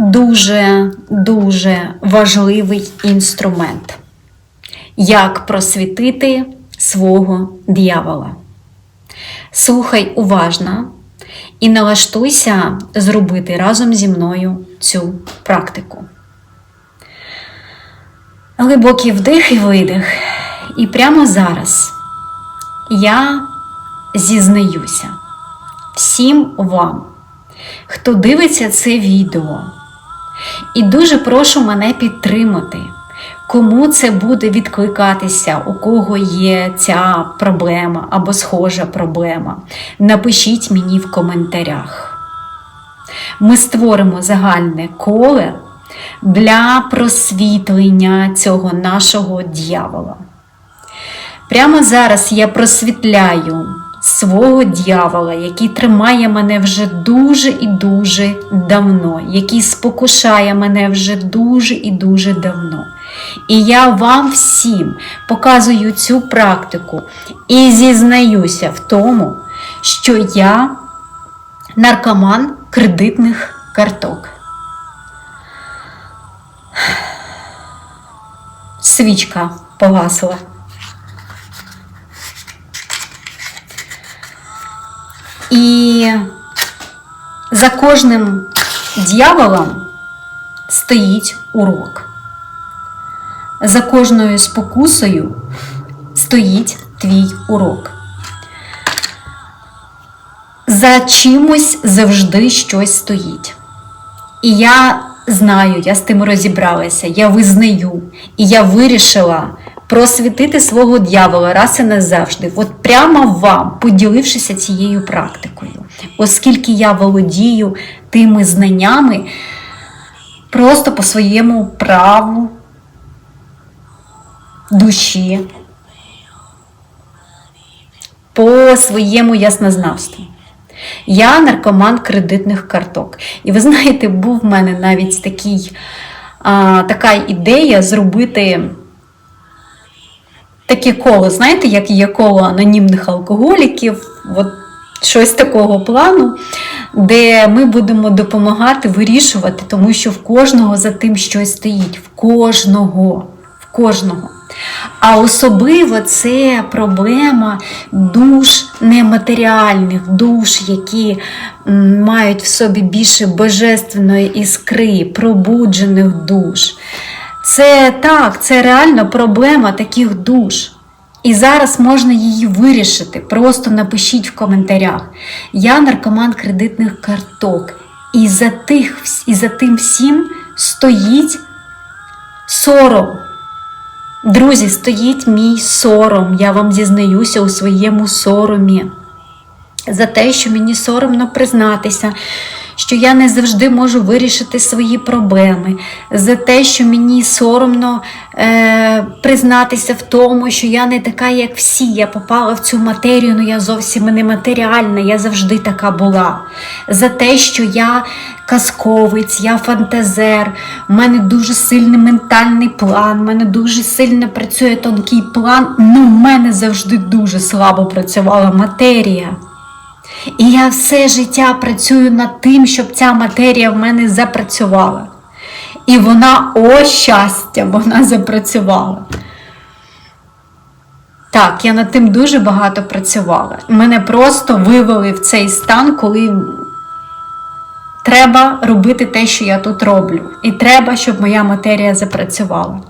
дуже-дуже важливий інструмент. Як просвітити свого дьявола. Слухай уважно і налаштуйся зробити разом зі мною цю практику. Глибокий вдих і видих. І прямо зараз я зізнаюся всім вам, хто дивиться це відео. І дуже прошу мене підтримати, кому це буде відкликатися, у кого є ця проблема або схожа проблема. Напишіть мені в коментарях. Ми створимо загальне коле для просвітлення цього нашого дьявола. Прямо зараз я просвітляю свого дьявола, який тримає мене вже дуже і дуже давно, який спокушає мене вже дуже і дуже давно. І я вам всім показую цю практику і зізнаюся в тому, що я наркоман кредитних карток. Свічка погасла. І за кожним дьяволом стоїть урок. За кожною спокусою стоїть твій урок. За чимось завжди щось стоїть. І я знаю, я з тим розібралася, я визнаю, і я вирішила просвітити свого дьявола раз і назавжди, от прямо вам, поділившися цією практикою, оскільки я володію тими знаннями просто по своєму праву душі, по своєму яснознавству. Я наркоман кредитних карток. І ви знаєте, був в мене навіть такий, а, така ідея зробити таке коло, знаєте, як є коло анонімних алкоголіків, от щось такого плану, де ми будемо допомагати вирішувати, тому що в кожного за тим щось стоїть. В кожного. В кожного. А особливо це проблема душ нематеріальних, душ, які мають в собі більше божественної іскри, пробуджених душ. Це так, це реально проблема таких душ. І зараз можна її вирішити. Просто напишіть в коментарях. Я наркоман кредитних карток. І за, тих, і за тим всім стоїть сором. Друзі, стоїть мій сором. Я вам зізнаюся у своєму соромі. За те, що мені соромно признатися, що я не завжди можу вирішити свої проблеми, за те, що мені соромно е, признатися в тому, що я не така, як всі. Я попала в цю матерію, але я зовсім не матеріальна, я завжди така була. За те, що я казковець, я фантазер, у мене дуже сильний ментальний план, у мене дуже сильно працює тонкий план, ну в мене завжди дуже слабо працювала матерія. І я все життя працюю над тим, щоб ця матерія в мене запрацювала. І вона, о щастя, вона запрацювала. Так, я над тим дуже багато працювала. Мене просто вивели в цей стан, коли треба робити те, що я тут роблю. І треба, щоб моя матерія запрацювала.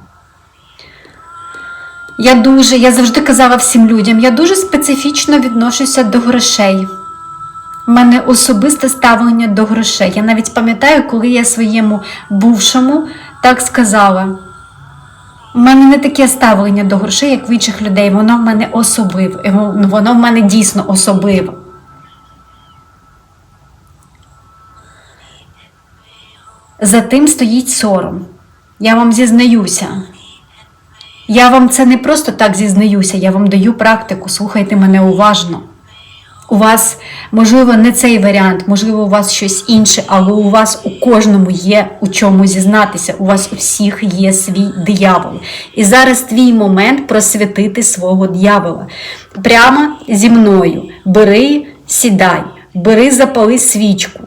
Я дуже, я завжди казала всім людям, я дуже специфічно відношуся до грошей. У мене особисте ставлення до грошей. Я навіть пам'ятаю, коли я своєму бувшому так сказала. У мене не таке ставлення до грошей, як в інших людей. Воно в мене особливе. Воно в мене дійсно особливе. За тим стоїть сором. Я вам зізнаюся. Я вам це не просто так зізнаюся, я вам даю практику, слухайте мене уважно. У вас, можливо, не цей варіант, можливо, у вас щось інше, але у вас у кожному є у чому зізнатися. У вас у всіх є свій диявол. І зараз твій момент просвятити свого диявола. Прямо зі мною. Бери, сідай, бери, запали свічку.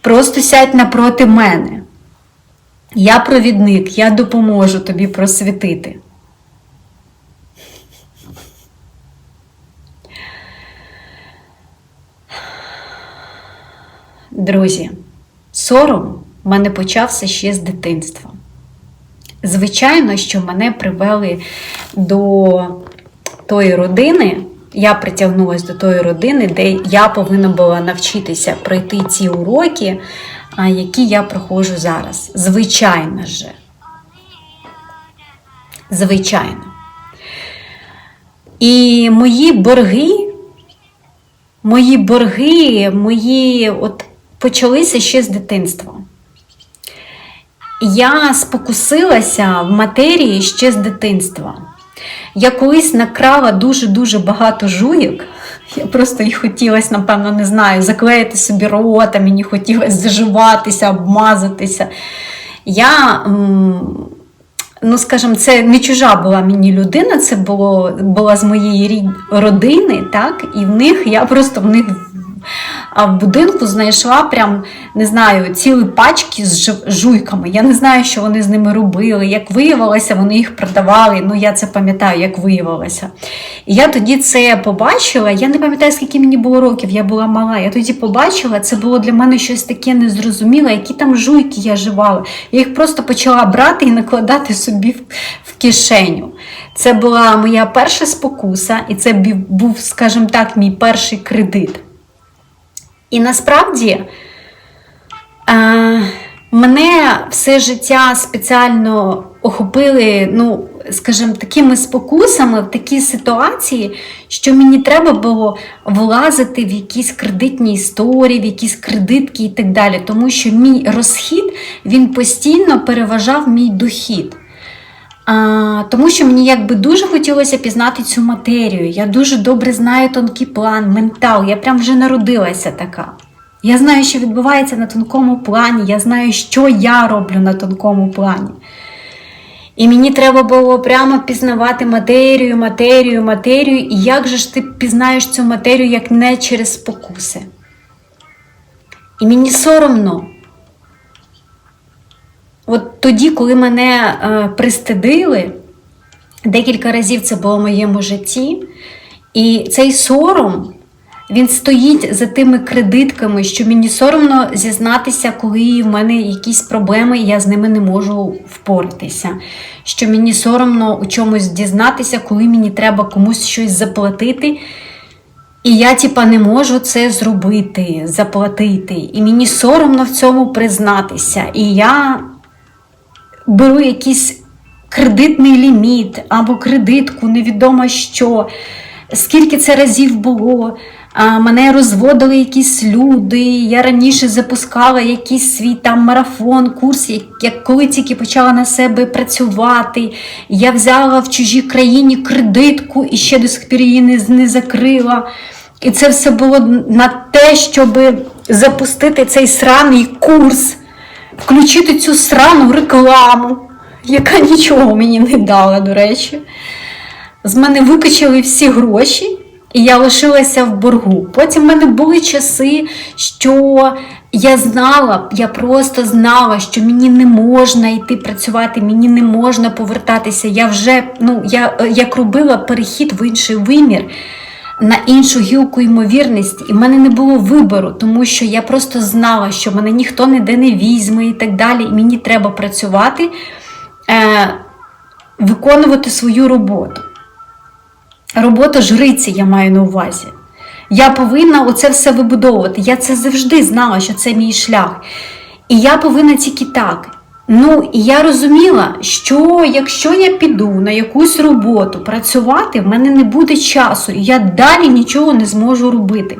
Просто сядь напроти мене. Я провідник, я допоможу тобі просвітити. Друзі, сором в мене почався ще з дитинства. Звичайно, що мене привели до тої родини, я притягнулася до тої родини, де я повинна була навчитися пройти ці уроки, які я проходжу зараз. Звичайно же. Звичайно. І мої борги, мої борги, мої от почалися ще з дитинства. Я спокусилася в матерії ще з дитинства. Я колись накрала дуже-дуже багато жуйок. Я просто їх хотілося, напевно, не знаю, заклеїти собі рота, мені хотілося заживатися, обмазатися. Я, ну скажімо, це не чужа була мені людина, це було, була з моєї родини, так, і в них я просто в них в будинку знайшла прям, не знаю, цілі пачки з жу- жуйками. Я не знаю, що вони з ними робили. Як виявилося, вони їх продавали. Ну, я це пам'ятаю, як виявилося. І я тоді це побачила. Я не пам'ятаю, скільки мені було років, я була мала. Я тоді побачила, це було для мене щось таке незрозуміле, які там жуйки я живала. Я їх просто почала брати і накладати собі в кишеню. Це була моя перша спокуса, і це був, скажімо так, мій перший кредит. І насправді е, мене все життя спеціально охопили, ну, скажімо, такими спокусами в такі ситуації, що мені треба було влазити в якісь кредитні історії, в якісь кредитки і так далі. Тому що мій розхід він постійно переважав мій дохід. А, тому що мені якби дуже хотілося пізнати цю матерію. Я дуже добре знаю тонкий план, ментал. Я прям вже народилася така. Я знаю, що відбувається на тонкому плані, я знаю, що я роблю на тонкому плані. І мені треба було прямо пізнавати матерію, матерію, матерію. І як же ж ти пізнаєш цю матерію, як не через спокуси? І мені соромно. От тоді, коли мене е, пристидили, декілька разів це було в моєму житті, і цей сором, він стоїть за тими кредитками, що мені соромно зізнатися, коли в мене якісь проблеми, і я з ними не можу впоратися. Що мені соромно у чомусь дізнатися, коли мені треба комусь щось заплатити. І я, типа, не можу це зробити, заплатити. І мені соромно в цьому признатися. І я беру якийсь кредитний ліміт або кредитку, невідомо що, скільки це разів було. Мене розводили якісь люди. Я раніше запускала якийсь свій там марафон, курс, як, коли тільки почала на себе працювати. Я взяла в чужій країні кредитку і ще до сих пір її не, не закрила. І це все було на те, щоб запустити цей сраний курс включити цю срану рекламу, яка нічого мені не дала, до речі. З мене викачали всі гроші, і я лишилася в боргу. Потім в мене були часи, що я знала, я просто знала, що мені не можна йти працювати, мені не можна повертатися. Я вже ну, я, як робила перехід в інший вимір на іншу гілку ймовірності, і в мене не було вибору, тому що я просто знала, що мене ніхто ніде не візьме і так далі. І мені треба працювати, е, виконувати свою роботу. Робота жриці я маю на увазі. Я повинна оце все вибудовувати. Я це завжди знала, що це мій шлях. І я повинна тільки так. Ну, і я розуміла, що якщо я піду на якусь роботу працювати, в мене не буде часу, і я далі нічого не зможу робити.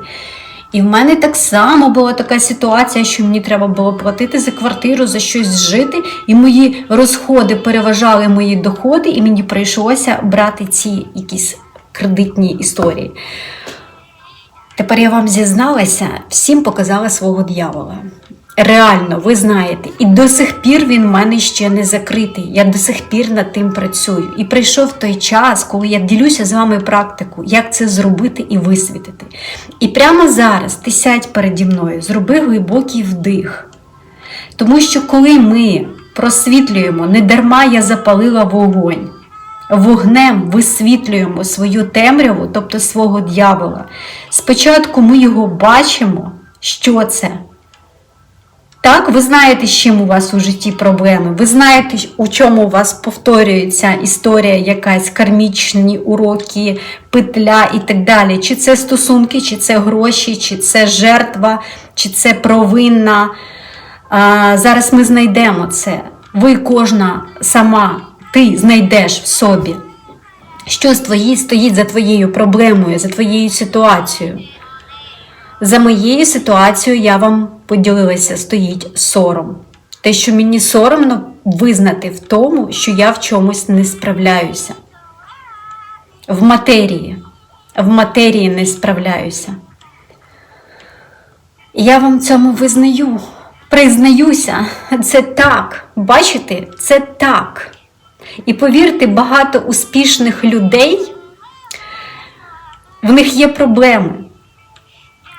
І в мене так само була така ситуація, що мені треба було платити за квартиру, за щось жити, і мої розходи переважали мої доходи, і мені прийшлося брати ці якісь кредитні історії. Тепер я вам зізналася, всім показала свого дьявола. Реально, ви знаєте, і до сих пір він в мене ще не закритий. Я до сих пір над тим працюю. І прийшов той час, коли я ділюся з вами практику, як це зробити і висвітити. І прямо зараз ти сядь переді мною, зроби глибокий вдих. Тому що коли ми просвітлюємо, не дарма я запалила вогонь. Вогнем висвітлюємо свою темряву, тобто свого дьявола. Спочатку ми його бачимо, що це. Так, ви знаєте, з чим у вас у житті проблеми. Ви знаєте, у чому у вас повторюється історія, якась кармічні уроки, петля і так далі. Чи це стосунки, чи це гроші, чи це жертва, чи це провинна. А, Зараз ми знайдемо це. Ви кожна сама, ти знайдеш в собі, що стоїть за твоєю проблемою, за твоєю ситуацією. За моєю ситуацією я вам поділилася, стоїть сором. Те, що мені соромно визнати в тому, що я в чомусь не справляюся. В матерії. В матерії не справляюся. Я вам цьому визнаю. Признаюся, це так. Бачите, це так. І повірте, багато успішних людей, в них є проблеми.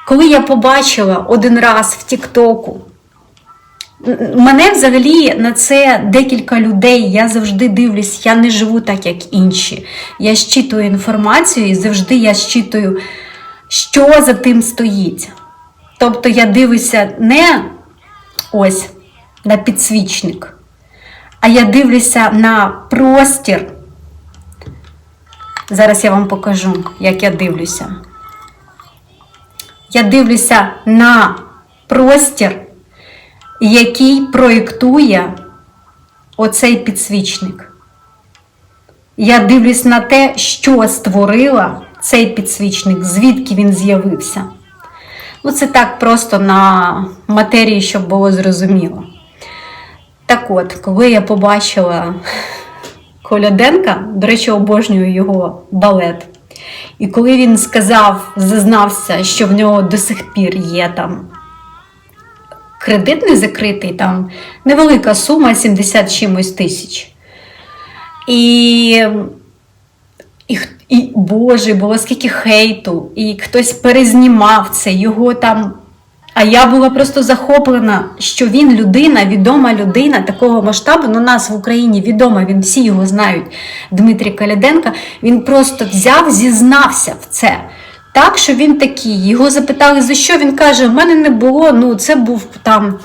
Коли я побачила один раз в Тіктоку, мене взагалі на це декілька людей, я завжди дивлюсь, я не живу так, як інші. Я щитую інформацію і завжди я щитую, що за тим стоїть. Тобто я дивлюся не ось на підсвічник, а я дивлюся на простір. Зараз я вам покажу, як я дивлюся. Я дивлюся на простір, який проєктує оцей підсвічник. Я дивлюсь на те, що створила цей підсвічник, звідки він з'явився. Ну, це так просто на матерії, щоб було зрозуміло. Так от, коли я побачила Коляденка, до речі, обожнюю його балет. І коли він сказав, зазнався, що в нього до сих пір є там кредит не закритий, там невелика сума 70 чимось тисяч. І, і, і Боже, було скільки хейту, і хтось перезнімав це, його там. А я була просто захоплена, що він людина, відома людина такого масштабу. Ну, нас в Україні відома, він всі його знають. Дмитрій Каляденка. Він просто взяв, зізнався в це. Так, що він такий. Його запитали, за що? Він каже: в мене не було, ну це був там.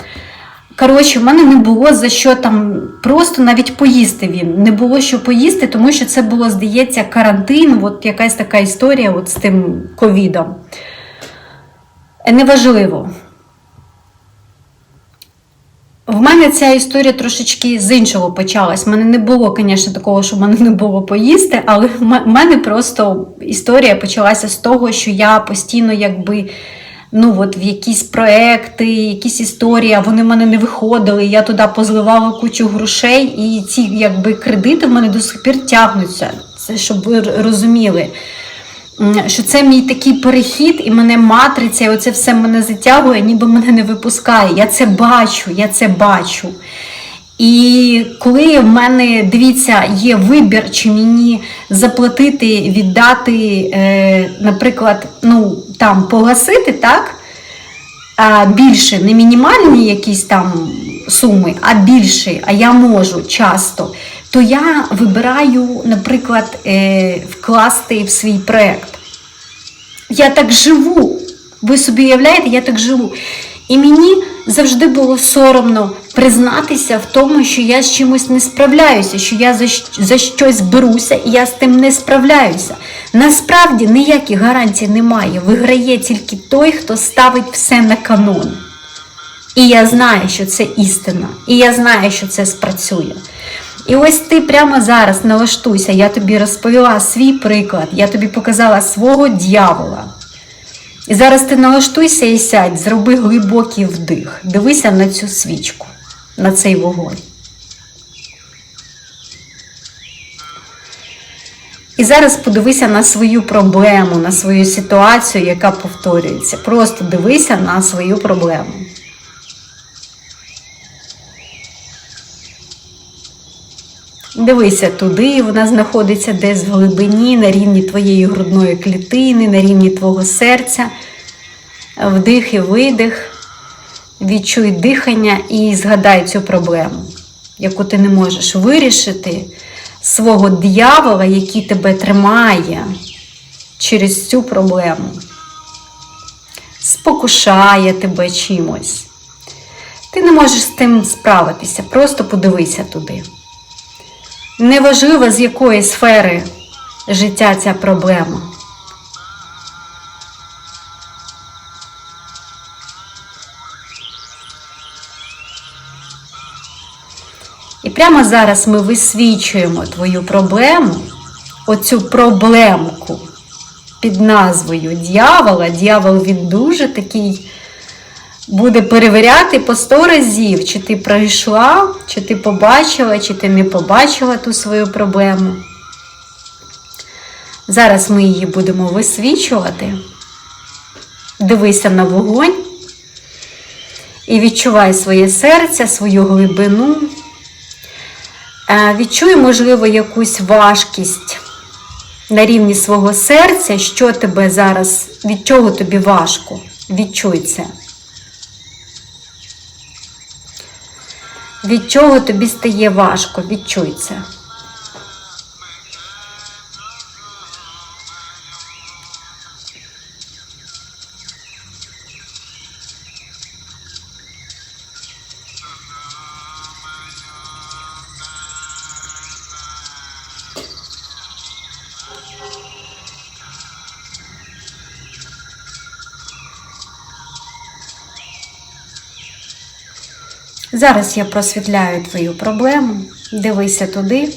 Коротше, в мене не було за що там просто навіть поїсти він. Не було що поїсти, тому що це було, здається, карантин, от якась така історія от з тим ковідом. Неважливо. В мене ця історія трошечки з іншого почалась. У мене не було, звісно, такого, що в мене не було поїсти, але в мене просто історія почалася з того, що я постійно якби. Ну, от в якісь проекти, якісь історії, а вони в мене не виходили. Я туди позливала кучу грошей, і ці якби кредити в мене до сих пір тягнуться. Це щоб ви розуміли що це мій такий перехід, і мене матриця, і оце все мене затягує, ніби мене не випускає. Я це бачу, я це бачу. І коли в мене, дивіться, є вибір, чи мені заплатити, віддати, е, наприклад, ну, там, погасити, так? А більше, не мінімальні якісь там суми, а більше, а я можу часто то я вибираю, наприклад, е, вкласти в свій проєкт. Я так живу. Ви собі уявляєте, я так живу. І мені завжди було соромно признатися в тому, що я з чимось не справляюся, що я за, за щось беруся і я з тим не справляюся. Насправді ніяких гарантій немає. Виграє тільки той, хто ставить все на канон. І я знаю, що це істина. І я знаю, що це спрацює. І ось ти прямо зараз налаштуйся, я тобі розповіла свій приклад, я тобі показала свого дьявола. І зараз ти налаштуйся і сядь, зроби глибокий вдих. Дивися на цю свічку, на цей вогонь. І зараз подивися на свою проблему, на свою ситуацію, яка повторюється. Просто дивися на свою проблему. Дивися туди, вона знаходиться десь в глибині, на рівні твоєї грудної клітини, на рівні твого серця. Вдих і видих. Відчуй дихання і згадай цю проблему, яку ти не можеш вирішити свого дьявола, який тебе тримає через цю проблему. Спокушає тебе чимось. Ти не можеш з тим справитися, просто подивися туди. Неважливо, з якої сфери життя ця проблема. І прямо зараз ми висвічуємо твою проблему, оцю проблемку під назвою дьявола. Дьявол він дуже такий буде перевіряти по сто разів, чи ти пройшла, чи ти побачила, чи ти не побачила ту свою проблему. Зараз ми її будемо висвічувати. Дивися на вогонь і відчувай своє серце, свою глибину. Е, Відчуй, можливо, якусь важкість на рівні свого серця, що тебе зараз, від чого тобі важко. Відчуй це. Від чого тобі стає важко, відчуй це. Зараз я просвітляю твою проблему, дивися туди.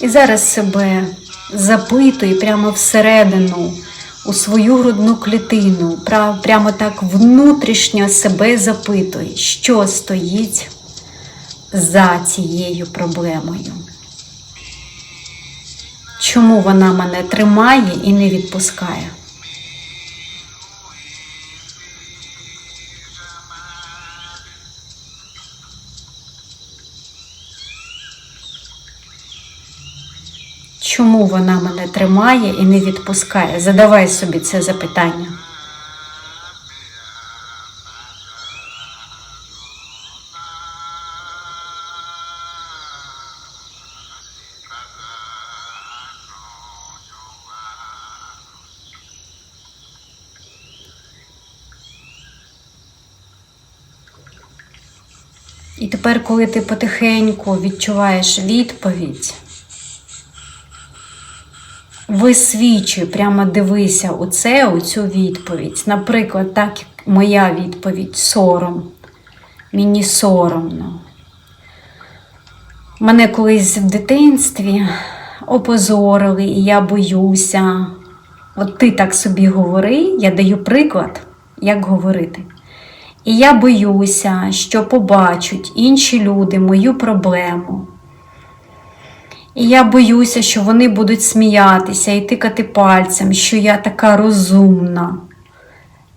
І зараз себе запитуй прямо всередину, у свою грудну клітину, прямо так внутрішньо себе запитуй, що стоїть за цією проблемою. Чому вона мене тримає і не відпускає? Чому вона мене тримає і не відпускає? Задавай собі це запитання. І тепер, коли ти потихеньку відчуваєш відповідь, висвічуй, прямо дивися у це, у цю відповідь. Наприклад, так моя відповідь сором. Мені соромно. Мене колись в дитинстві опозорили, і я боюся. От ти так собі говори, я даю приклад, як говорити. І я боюся, що побачать інші люди мою проблему. І я боюся, що вони будуть сміятися і тикати пальцем, що я така розумна,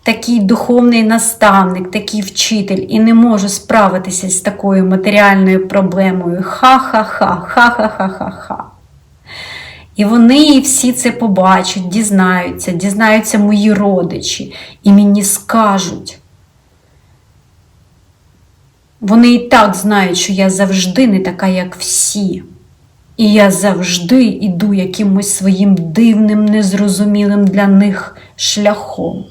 такий духовний наставник, такий вчитель, і не можу справитися з такою матеріальною проблемою. Ха-ха-ха, ха-ха-ха-ха-ха. І вони всі це побачать, дізнаються, дізнаються мої родичі, і мені скажуть. Вони і так знають, що я завжди не така, як всі. І я завжди іду якимось своїм дивним, незрозумілим для них шляхом.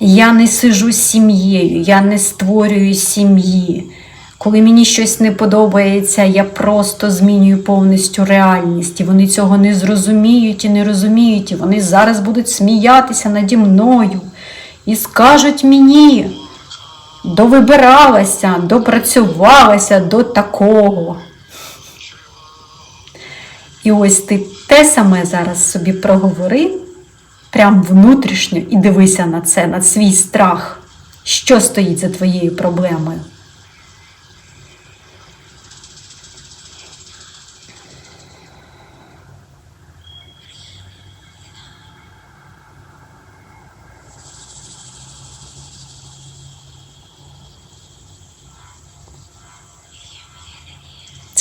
Я не сижу з сім'єю, я не створюю сім'ї. Коли мені щось не подобається, я просто змінюю повністю реальність. І вони цього не зрозуміють і не розуміють. І вони зараз будуть сміятися наді мною і скажуть мені, довибиралася, допрацювалася до такого. І ось ти те саме зараз собі проговори, прям внутрішньо, і дивися на це, на свій страх, що стоїть за твоєю проблемою.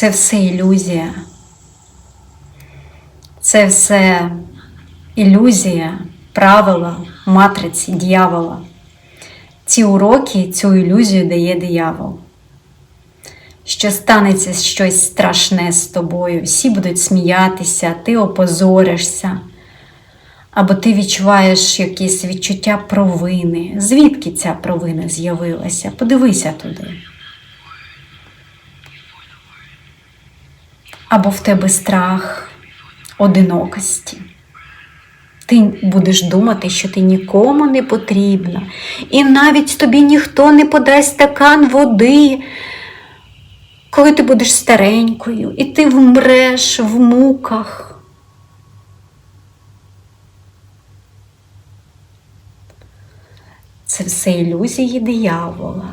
Це все ілюзія. Це все ілюзія, правила, матриці, дьявола. Ці уроки, цю ілюзію дає диявол. Що станеться щось страшне з тобою, всі будуть сміятися, ти опозоришся, або ти відчуваєш якесь відчуття провини. Звідки ця провина з'явилася? Подивися туди. Або в тебе страх одинокості. Ти будеш думати, що ти нікому не потрібна, і навіть тобі ніхто не подасть стакан води, коли ти будеш старенькою, і ти вмреш в муках. Це все ілюзії диявола.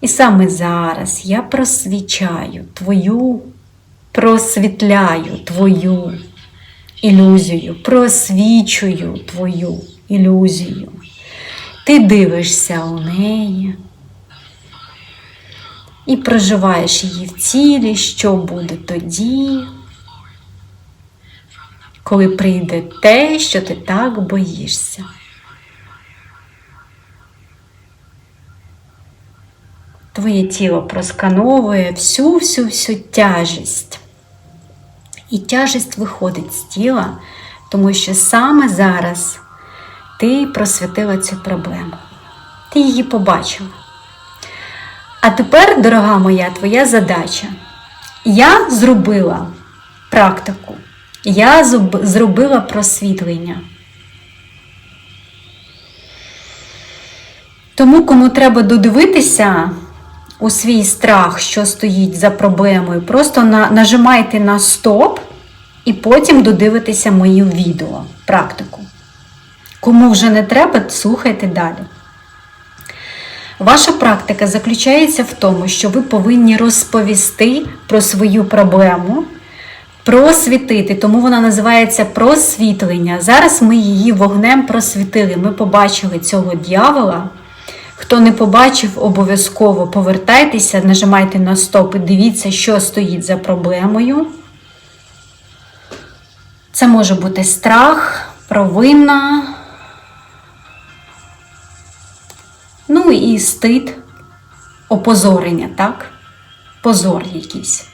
І саме зараз я просвічаю твою, просвітляю твою ілюзію, просвічую твою ілюзію. Ти дивишся у неї і проживаєш її в цілі, що буде тоді, коли прийде те, що ти так боїшся. Твоє тіло проскановує всю-всю-всю тяжесть. І тяжесть виходить з тіла, тому що саме зараз ти просвятила цю проблему. Ти її побачила. А тепер, дорога моя, твоя задача. Я зробила практику, я зробила просвітлення. Тому, кому треба додивитися у свій страх, що стоїть за проблемою, просто на, нажимайте на стоп і потім додивитися мою відео, практику. Кому вже не треба, слухайте далі. Ваша практика заключається в тому, що ви повинні розповісти про свою проблему, просвітити, тому вона називається просвітлення. Зараз ми її вогнем просвітили. Ми побачили цього дьявола. Хто не побачив, обов'язково повертайтеся, нажимайте на стоп і дивіться, що стоїть за проблемою. Це може бути страх, провина, ну і стид, опозорення, так? Позор якийсь.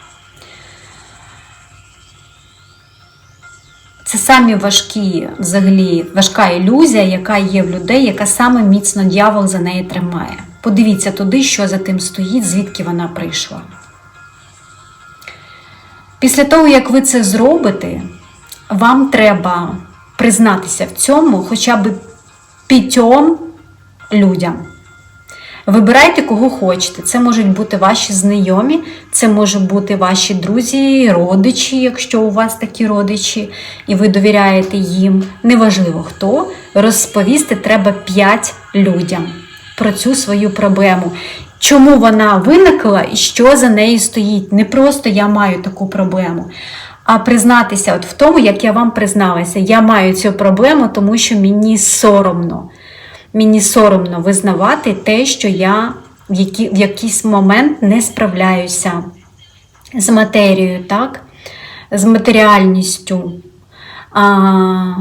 Це самі важкі, взагалі, важка ілюзія, яка є в людей, яка саме міцно дьявол за неї тримає. Подивіться туди, що за тим стоїть, звідки вона прийшла. Після того, як ви це зробите, вам треба признатися в цьому хоча б п'ятьом людям. Вибирайте, кого хочете. Це можуть бути ваші знайомі, це можуть бути ваші друзі, родичі, якщо у вас такі родичі, і ви довіряєте їм. Неважливо хто. Розповісти треба 5 людям про цю свою проблему. Чому вона виникла і що за нею стоїть? Не просто я маю таку проблему, а признатися от в тому, як я вам призналася, я маю цю проблему, тому що мені соромно. Мені соромно визнавати те, що я в, які, в якийсь момент не справляюся з матерією, так? з матеріальністю, а,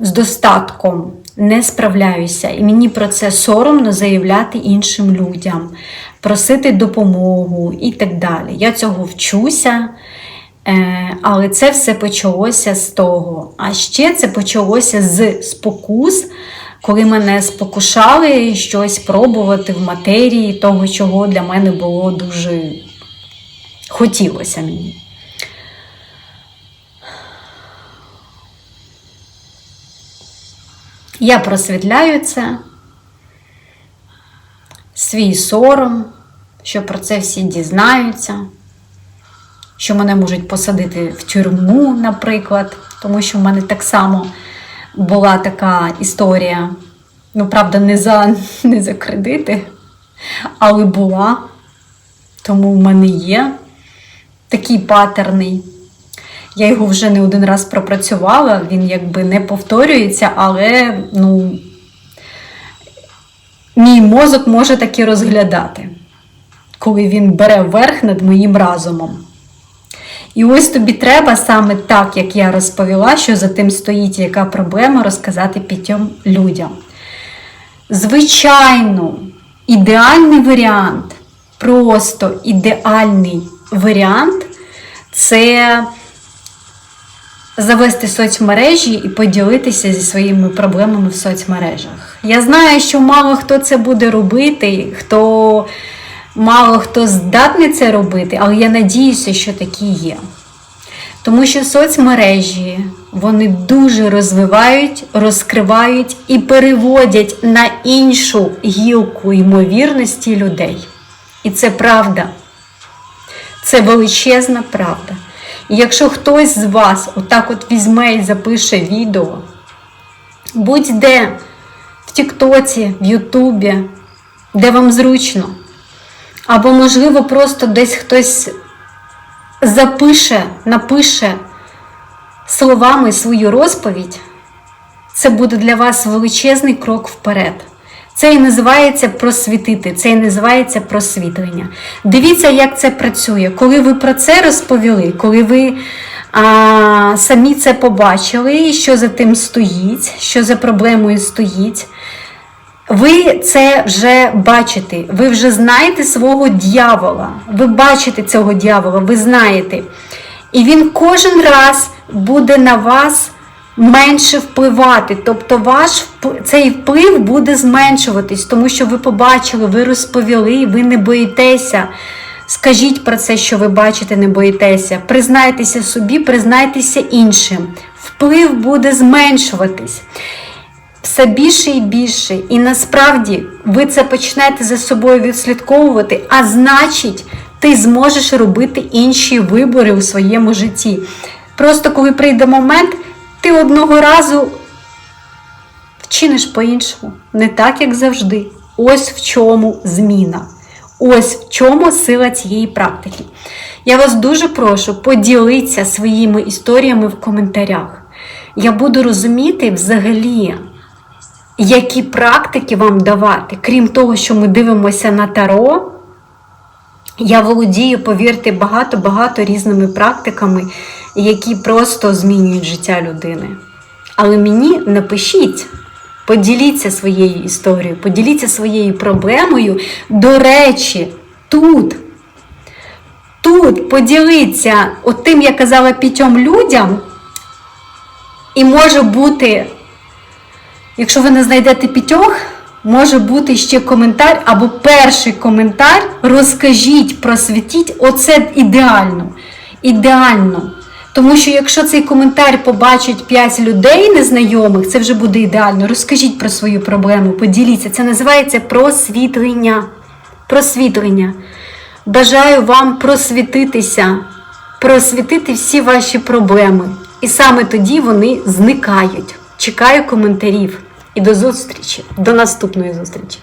з достатком не справляюся. І мені про це соромно заявляти іншим людям, просити допомогу і так далі. Я цього вчуся. Е, Але це все почалося з того. А ще це почалося з спокус, коли мене спокушали щось пробувати в матерії того, чого для мене було дуже хотілося мені. Я просвітляю це, свій сором, що про це всі дізнаються, що мене можуть посадити в тюрму, наприклад, тому що в мене так само була така історія. Ну, правда, не за, не за кредити, але була. Тому в мене є такий патерний. Я його вже не один раз пропрацювала, він якби не повторюється, але ну, мій мозок може таки розглядати. коли він бере верх над моїм разумом. І ось тобі треба саме так, як я розповіла, що за тим стоїть, яка проблема, розказати п'ятьом людям. Звичайно, ідеальний варіант, просто ідеальний варіант це завести соцмережі і поділитися зі своїми проблемами в соцмережах. Я знаю, що мало хто це буде робити, хто мало хто здатний це робити, але я надіюся, що такі є. Тому що соцмережі вони дуже розвивають, розкривають і переводять на іншу гілку ймовірності людей. І це правда. Це величезна правда. І якщо хтось з вас отак от візьме і запише відео, будь-де, в Тіктоці, в Ютубі, де вам зручно, або, можливо, просто десь хтось запише, напише словами свою розповідь, це буде для вас величезний крок вперед. Це і називається просвітити, це і називається просвітлення. Дивіться, як це працює. Коли ви про це розповіли, коли ви а, самі це побачили, що за тим стоїть, що за проблемою стоїть, ви це вже бачите, ви вже знаєте свого дьявола. Ви бачите цього дьявола, ви знаєте. І він кожен раз буде на вас менше впливати. Тобто ваш цей вплив буде зменшуватись, тому що ви побачили, ви розповіли, ви не боїтеся. Скажіть про це, що ви бачите, не боїтеся. Признайтеся собі, признайтеся іншим. Вплив буде зменшуватись все більше і більше. І насправді ви це почнете за собою відслідковувати, а значить, ти зможеш робити інші вибори у своєму житті. Просто коли прийде момент, ти одного разу вчиниш по-іншому, не так, як завжди. Ось в чому зміна. Ось в чому сила цієї практики. Я вас дуже прошу, поділіться своїми історіями в коментарях. Я буду розуміти взагалі, які практики вам давати, крім того, що ми дивимося на таро. Я володію, повірте, багато-багато різними практиками, які просто змінюють життя людини. Але мені напишіть, поділіться своєю історією, поділіться своєю проблемою. До речі, тут, тут поділіться от тим, я казала п'ятьом людям, і може бути, якщо ви не знайдете п'ятьох, може бути ще коментар або перший коментар. Розкажіть, просвітіть, оце ідеально. Ідеально. Тому що якщо цей коментар побачить 5 людей незнайомих, це вже буде ідеально. Розкажіть про свою проблему, поділіться. Це називається просвітлення. Просвітлення. Бажаю вам просвітитися, просвітити всі ваші проблеми. І саме тоді вони зникають. Чекаю коментарів. І до зустрічі, до наступної зустрічі.